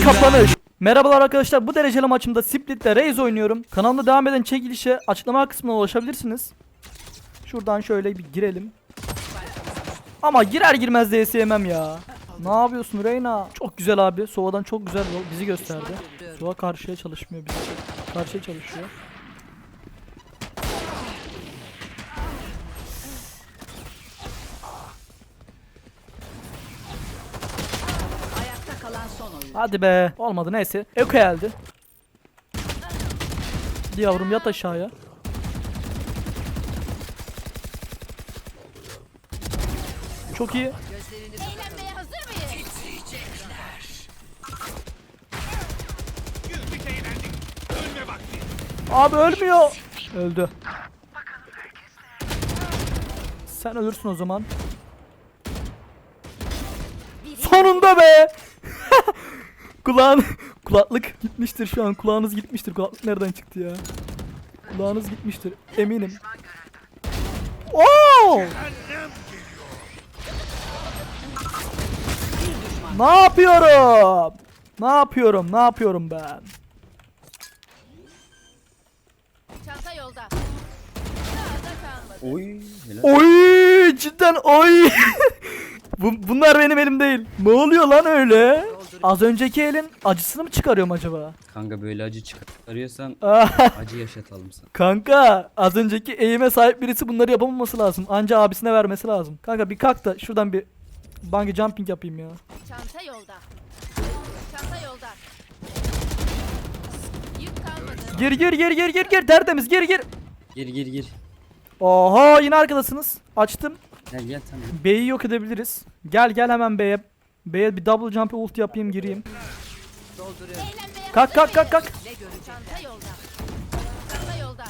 Ve kapanış. Merhabalar arkadaşlar. Bu dereceli maçımda Split'te Raze oynuyorum. Kanalımda devam eden çekilişe açıklama kısmına ulaşabilirsiniz. Şuradan şöyle bir girelim. Ama girer girmez de yemem ya. Ne yapıyorsun Reyna? Çok güzel abi. Sova'dan çok güzel bizi gösterdi. Sova karşıya çalışmıyor bizi. Karşıya çalışıyor. Ayakta kalan son oyun. Hadi be. Olmadı neyse. Eko geldi. Hadi yavrum yat aşağıya. Çok iyi. Eğlenmeye hazır mıyız? Abi ölmüyor. Öldü. Sen ölürsün o zaman. Sonunda be. Kulağın kulaklık gitmiştir şu an. Kulağınız gitmiştir. Kulaklık nereden çıktı ya? Kulağınız gitmiştir. Eminim. Oo! Ne yapıyorum? Ne yapıyorum? Ne yapıyorum ben? Çanta yolda. Oy helal. Oy cidden oy. Bu, bunlar benim elim değil. Ne oluyor lan öyle? Az önceki elin acısını mı çıkarıyorum acaba? Kanka böyle acı çıkarıyorsan Ah, acı yaşatalım sana. Kanka az önceki eğime sahip birisi bunları yapamaması lazım. Anca abisine vermesi lazım. Kanka bir kalk da şuradan bir bungee jumping yapayım ya. Çanta yolda. Çanta yolda. Yük kalmadı. Gir gir gir gir gir gir tertemiz gir gir. Gir gir gir. Oha yine arkadasınız. Açtım. Gel gel tamam. B'yi yok edebiliriz. Gel gel hemen B'ye. B'ye bir double jump ulti yapayım gireyim. Kalk kalk kalk kalk. Çanta yolda. Çanta yolda.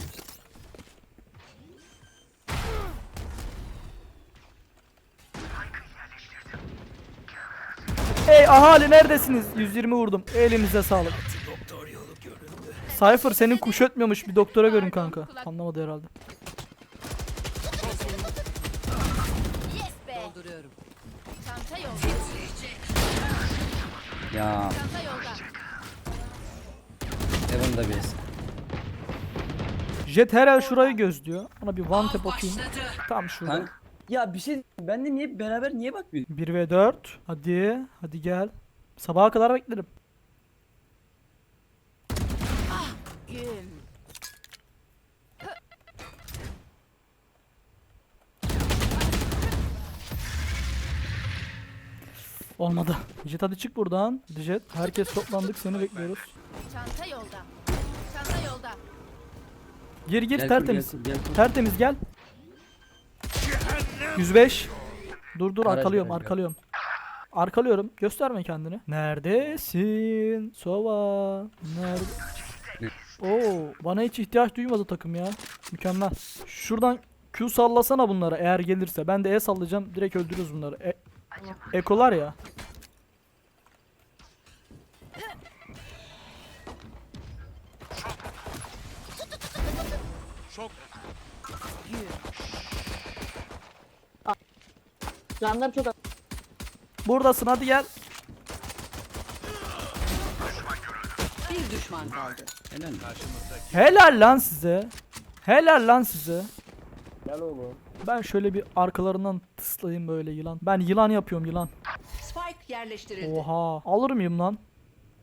Ey ahali neredesiniz? 120 vurdum. Elinize sağlık. Cypher senin kuş ötmüyormuş bir doktora görün kanka. Anlamadı herhalde. Yes be. Dolduruyorum. Çanta yolda. Ya Çanta yolda. Heaven'da bir. Jet herhal şurayı gözlüyor. Ona bir one tap atayım. Tam şurada. Kanka. Ya bir şey ben de niye beraber niye bakmıyorsun? 1 ve 4. Hadi. Hadi gel. Sabaha kadar beklerim. Olmadı. Jet hadi çık buradan. Jet. Herkes toplandık seni bekliyoruz. Çanta yolda. Çanta yolda. Gir gir Gel kur, tertemiz. gel kur, gel kur. Tertemiz gel. 105. Dur dur arkalıyorum arkalıyorum. Arkalıyorum. Gösterme kendini. Neredesin? Sova. Nerede? Oo, bana hiç ihtiyaç duymadı takım ya. Mükemmel. Şuradan Q sallasana bunlara eğer gelirse. Ben de E sallayacağım. Direkt öldürürüz bunları. E Ekolar ya. Canlar çok. Buradasın hadi gel. Bir düşman kaldı. Helal mi? Helal lan size. Helal lan size. Gel oğlum. Ben şöyle bir arkalarından tıslayayım böyle yılan. Ben yılan yapıyorum yılan. Spike yerleştirildi. Oha. Alır mıyım lan?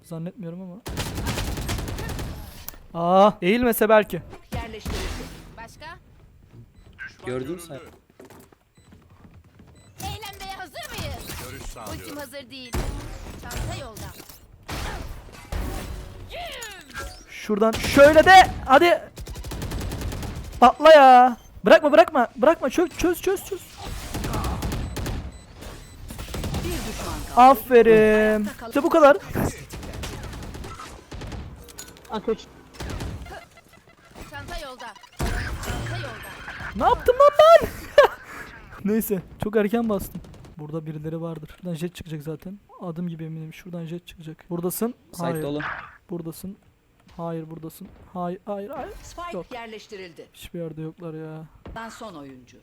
Zannetmiyorum ama. Aa, eğilmese belki. Yerleştirildi. Başka? Gördün sen? Eğlenmeye hazır mıyız? Ultim hazır değil. Çanta yolda. Şuradan şöyle de hadi. Patla ya. Bırakma bırakma. Bırakma çöz çöz çöz çöz. Bir düşman kaldı. Aferin. İşte bu kadar. Ateş. Çanta yolda. Çanta yolda. Ne yaptım lan ben? Neyse çok erken bastım. Burada birileri vardır. Şuradan jet çıkacak zaten. Adım gibi eminim. Şuradan jet çıkacak. Buradasın. Hayır. dolu. Buradasın. Hayır buradasın. Hayır hayır hayır. Spike Yok. yerleştirildi. Hiçbir yerde yoklar ya. Ben son oyuncu.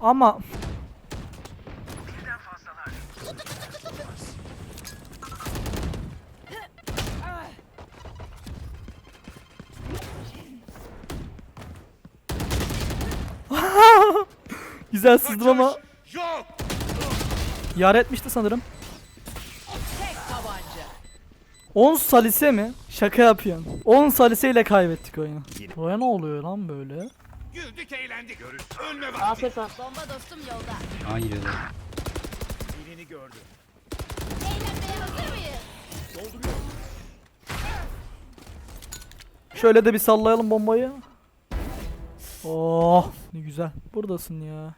Ama Güzel sızdım ama Yok. yar etmişti sanırım. 10 salise mi? Şaka yapıyorsun. 10 saliseyle kaybettik oyunu. Buraya ne oluyor lan böyle? Güldük eğlendik. Görüş. Ölme vakti. Afiyet olsun. Bomba dostum yolda. Hayır ya. Birini gördü. Eğlenmeye hazır mıyız? Şöyle de bir sallayalım bombayı. Oh ne güzel. Buradasın ya.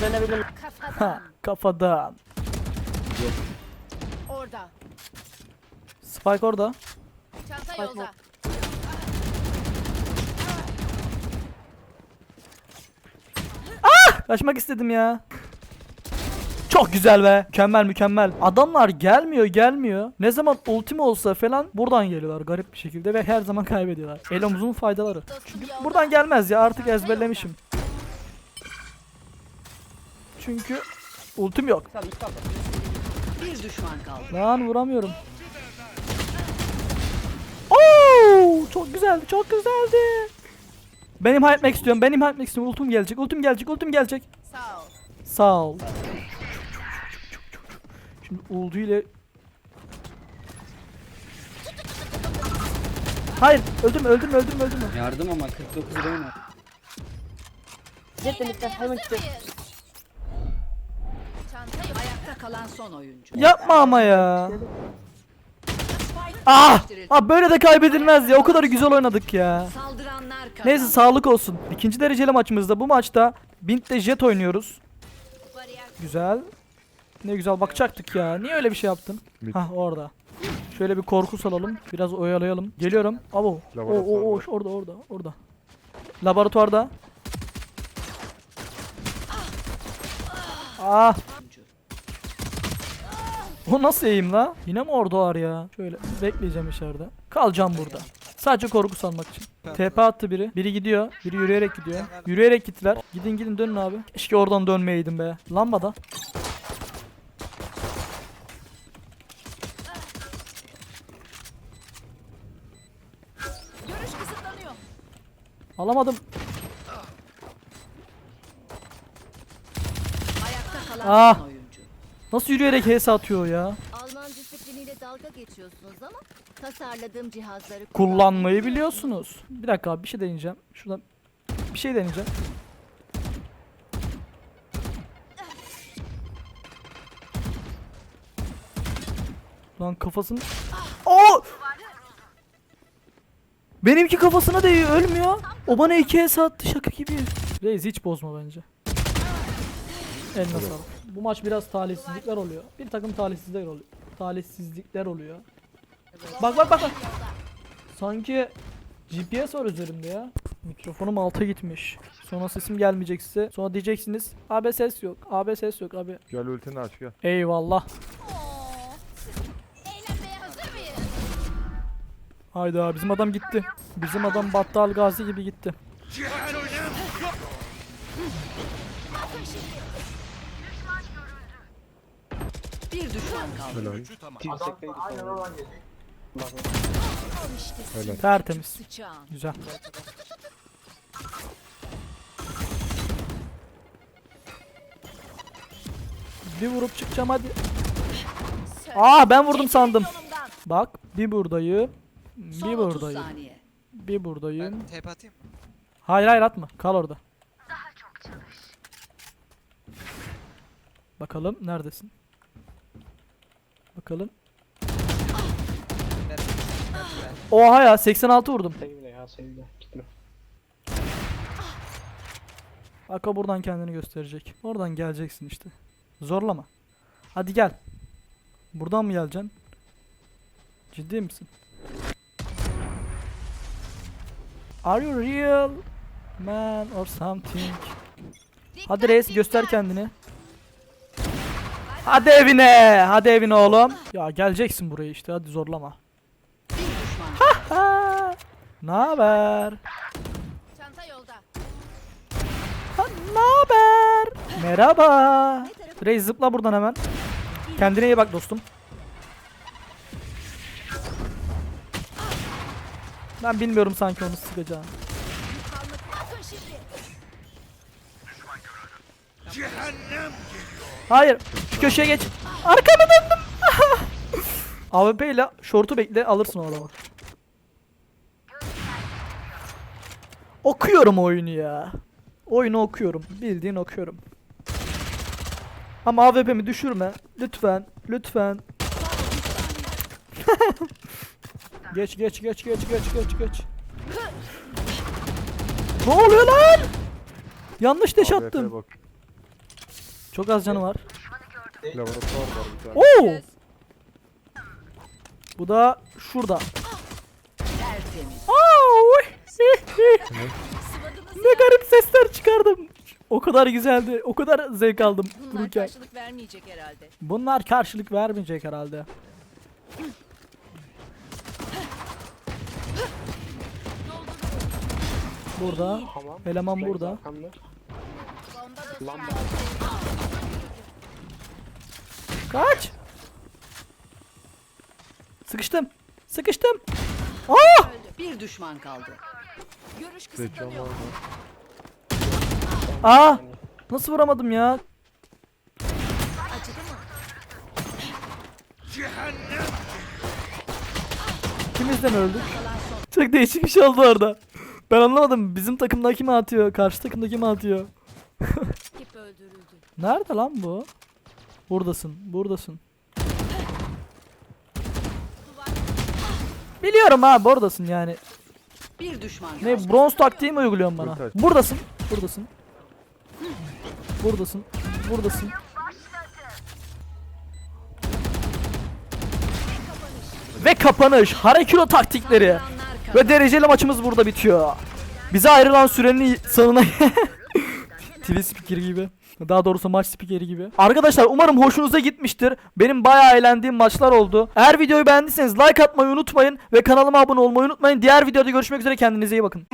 Dönebilir. Kafadan. Kafadan. Orada. Spike orada. Çanta yolda. Kaçmak istedim ya. Çok güzel be. Mükemmel mükemmel. Adamlar gelmiyor gelmiyor. Ne zaman ultim olsa falan buradan geliyorlar garip bir şekilde ve her zaman kaybediyorlar. Elomuzun faydaları. Yolda. Buradan gelmez ya artık ezberlemişim. Çünkü ultim yok. Bir düşman kaldı. Lan vuramıyorum. Oo, çok güzeldi, çok güzeldi. Benim imha etmek istiyorum, benim imha etmek istiyorum. Ultim gelecek, ultim gelecek, ultim gelecek. Sağ ol. Sağ ol. Şimdi uldu ile Hayır, öldüm, öldüm, öldüm, öldüm. Yardım ama 49 liraya mı? Jet birlikte hemen çıkıyor. mıyız? Çanta yolda. Ayakta kalan son oyuncu. Yapma ama ya. Ah! Ah böyle de kaybedilmez ya. O kadar güzel oynadık ya. Saldıranlar kazandı. Neyse sağlık olsun. İkinci dereceli maçımızda bu maçta Bint'le Jet oynuyoruz. Güzel. Ne güzel bakacaktık ya. Niye öyle bir şey yaptın? Hah orada. Şöyle bir korku salalım. Biraz oyalayalım. Geliyorum. Abo. O, o, o, orada orada orada. Laboratuvarda. Ah. O nasıl eğim la? Yine mi orada var ya? Şöyle bekleyeceğim içeride. Kalacağım burada. Sadece korku salmak için. TP attı biri. Biri gidiyor. Biri yürüyerek gidiyor. Yürüyerek gittiler. Gidin gidin dönün abi. Keşke oradan dönmeyeydim be. Lambada. Görüş kısıtlanıyor. Alamadım. Ayakta kalan Ah. Nasıl yürüyerek HS atıyor ya? Alman disipliniyle dalga geçiyorsunuz ama tasarladığım cihazları Kullanmayı biliyorsunuz. Bir dakika abi bir şey deneyeceğim. Şuradan bir şey deneyeceğim. Lan kafasını... Oo! Benimki kafasına değiyor ölmüyor. O bana iki HS attı şaka gibi. Reis hiç bozma bence. Eline sağlık. Bu maç biraz talihsizlikler oluyor. Bir takım talihsizlikler oluyor. Talihsizlikler oluyor. Bak bak bak bak. Sanki GPS var üzerimde ya. Mikrofonum alta gitmiş. Sonra sesim gelmeyecek size. Sonra diyeceksiniz abi ses yok. Abi ses yok abi. Gel ultini aç gel. Eyvallah. Hayda bizim adam gitti. Bizim adam Battal Gazi gibi gitti. Bir düşman kaldı. Helal. Helal. Tertemiz. Sıçağın. Güzel. Bir vurup çıkacağım hadi. Aa ben vurdum sandım. Yolumdan. Bak bir buradayım. Bir Son 30 buradayım. saniye. Bir buradayım. Ben TP atayım mı? Hayır hayır atma. Kal orada. Bakalım neredesin? Bakalım. Oha ya 86 vurdum. Sevgili ya sevgili. Gitme. Aka buradan kendini gösterecek. Oradan geleceksin işte. Zorlama. Hadi gel. Buradan mı geleceksin? Ciddi misin? Are you real man or something? Hadi reis göster kendini. Hadi evine. Hadi evine oğlum. Ya geleceksin buraya işte hadi zorlama. Ne haber? Çanta yolda. Ne haber? Merhaba. Reis zıpla buradan hemen. Kendine iyi bak dostum. Ben bilmiyorum sanki onu sıkacağım. Hayır. Şu köşeye geç. Arkamı döndüm. AWP ile şortu bekle alırsın o adamı. Okuyorum oyunu ya. Oyunu okuyorum. Bildiğin okuyorum. Ama AWP'mi düşürme. Lütfen. Lütfen. geç geç geç geç geç geç geç. Ne oluyor lan? Yanlış deş AWP attım. bak. Çok az canı var. Laboratuvar var bir tane. Oo! Bu da şurada. Oy! ne garip sesler çıkardım. O kadar güzeldi. O kadar zevk aldım Bunlar dururken. karşılık vermeyecek herhalde. Bunlar karşılık vermeyecek herhalde. Burada. Tamam. Eleman burada. arkamda. Lamba. Kaç! Sıkıştım. Sıkıştım. Aa! Bir düşman kaldı. Görüş kısıtlanıyor. Aa! Nasıl vuramadım ya? Acıdı mı? cehennem İkimizden öldük. Çok değişik bir şey oldu orada. Ben anlamadım. Bizim takımda kimi atıyor? Karşı takımda kimi atıyor? Nerede lan bu? Buradasın. Buradasın. Biliyorum abi oradasın yani. Bir düşman. Ne bronz taktiği mi uyguluyorsun bana? Aç. Buradasın. Buradasın. Buradasın. Buradasın. Ve kapanış. Harekilo taktikleri. Ve dereceli maçımız burada bitiyor. Bize ayrılan sürenin sonuna TV spikeri gibi. Daha doğrusu maç spikeri gibi. Arkadaşlar umarım hoşunuza gitmiştir. Benim bayağı eğlendiğim maçlar oldu. Eğer videoyu beğendiyseniz like atmayı unutmayın ve kanalıma abone olmayı unutmayın. Diğer videoda görüşmek üzere kendinize iyi bakın.